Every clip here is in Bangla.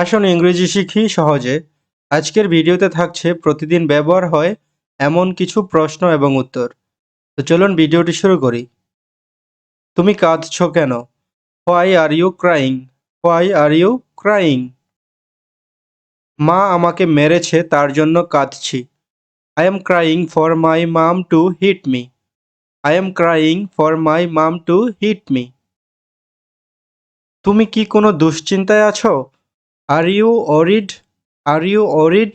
আসুন ইংরেজি শিখি সহজে। আজকের ভিডিওতে থাকছে, প্রতিদিন ব্যবহার হয় এমন কিছু প্রশ্ন এবং উত্তর। তো চলুন ভিডিওটি শুরু করি। তুমি কাঁদছ কেন? Why are you crying why are you crying মা আমাকে মেরেছে, তার জন্য কাঁদছি। I am crying for my mom to hit me I am crying for my mom to hit me তুমি কি কোনো দুশ্চিন্তায় আছো? আর ইউ অরিড আর ইউ অরিড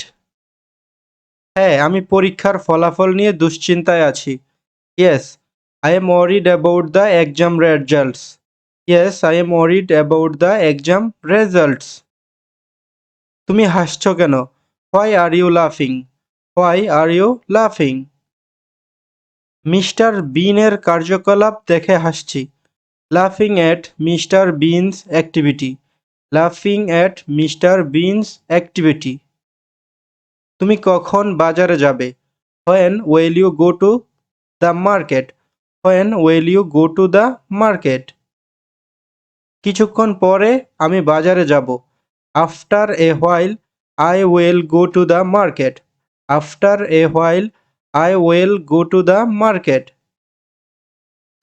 হ্যাঁ আমি পরীক্ষার ফলাফল নিয়ে দুশ্চিন্তায় আছি। Yes I M অরিড about the exam results yes I M অরিড about the exam results তুমি হাসছ কেন? হোয়াই আর ইউ লাফিং হোয়াই আর ইউ লাফিং মিস্টার বিনের কার্যকলাপ দেখে হাসছি। লাফিং অ্যাট মিস্টার বিনস অ্যাক্টিভিটি লাফিং অ্যাট মিস্টার বিনস অ্যাক্টিভিটি তুমি কখন বাজারে যাবে? When will you go to the market when will you go to the market কিছুক্ষণ পরে আমি বাজারে যাব। After a while I will go to the market after a while I will go to the market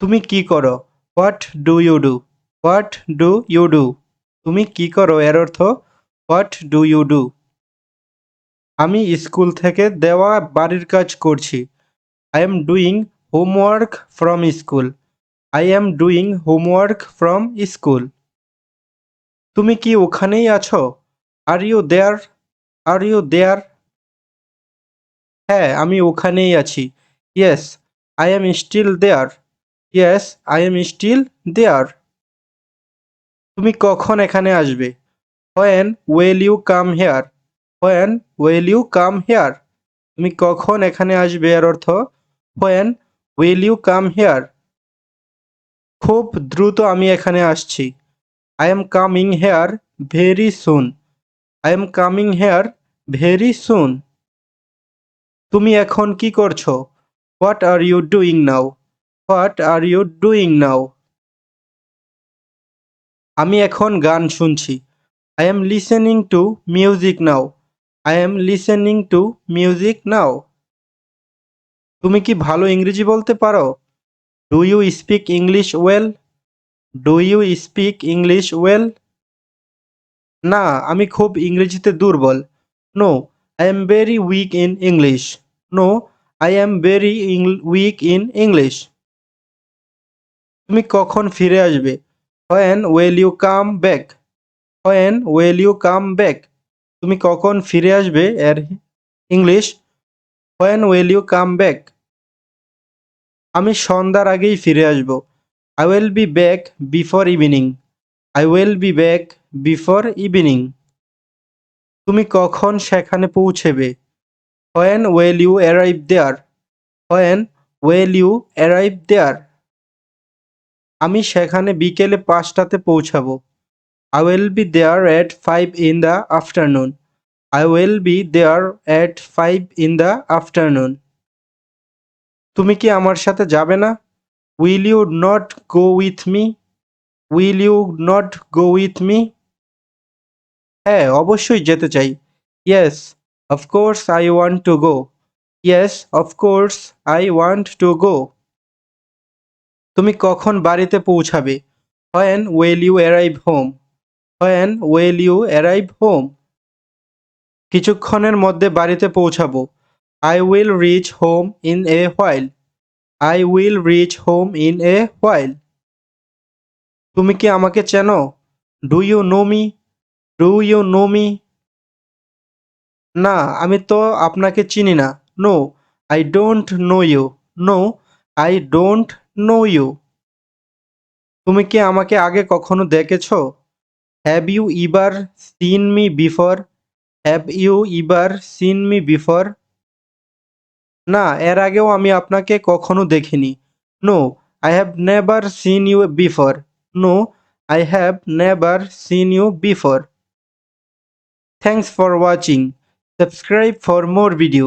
তুমি কি করো? What do you do what do you do তুমি কি করো? এর অর্থ, হোয়াট ডু ইউ ডু? আমি স্কুল থেকে দেওয়া বাড়ির কাজ করছি। I am doing homework from school I am doing homework from school তুমি কি ওখানেই আছো? Are you there are you there হ্যাঁ আমি ওখানেই আছি। Yes I am still there yes I am still there তুমি কখন এখানে আসবে? When will you come here when will you come here তুমি কখন এখানে আসবে এর অর্থ? When will you come here খুব দ্রুত আমি এখানে আসছি। I am coming here very soon I am coming here very soon তুমি এখন কি করছ? What are you doing now what are you doing now আমি এখন গান শুনছি। I am listening to music now I am listening to music now তুমি কি ভালো ইংরেজি বলতে পারো? Do you speak English well do you speak English well না, আমি খুব ইংরেজিতে দুর্বল। No I am very weak in English no I am very weak in English তুমি কখন ফিরে আসবে? When will you come back when will you come back তুমি কখন ফিরে আসবে, এর English when will you come back আমি সন্ধ্যার আগেই ফিরে আসব। I will be back before evening I will be back before evening তুমি কখন সেখানে পৌঁছেবে? When will you arrive there when will you arrive there আমি সেখানে বিকেলে পাঁচটাতে পৌঁছাবো। I will be there at five in the afternoon I will be there at five in the afternoon তুমি কি আমার সাথে যাবে না? Will you not go with me will you not go with me হ্যাঁ অবশ্যই যেতে চাই। Yes of course I want to go yes of course I want to go তুমি কখন বাড়িতে পৌঁছাবে? When will you arrive home when will you arrive home কিছুক্ষণের মধ্যে বাড়িতে পৌঁছাবো। I will reach home in a while I will reach home in a while তুমি কি আমাকে চেনো? Do you know me do you know me না, আমি তো আপনাকে চিনি না। No I don't know you no I don't know you তুমি কি আমাকে আগে কখনো দেখেছ? Have you ever seen me before have you ever seen me before না, এর আগেও আমি আপনাকে কখনো দেখিনি। No I have never seen you before no I have never seen you before thanks for watching subscribe for more video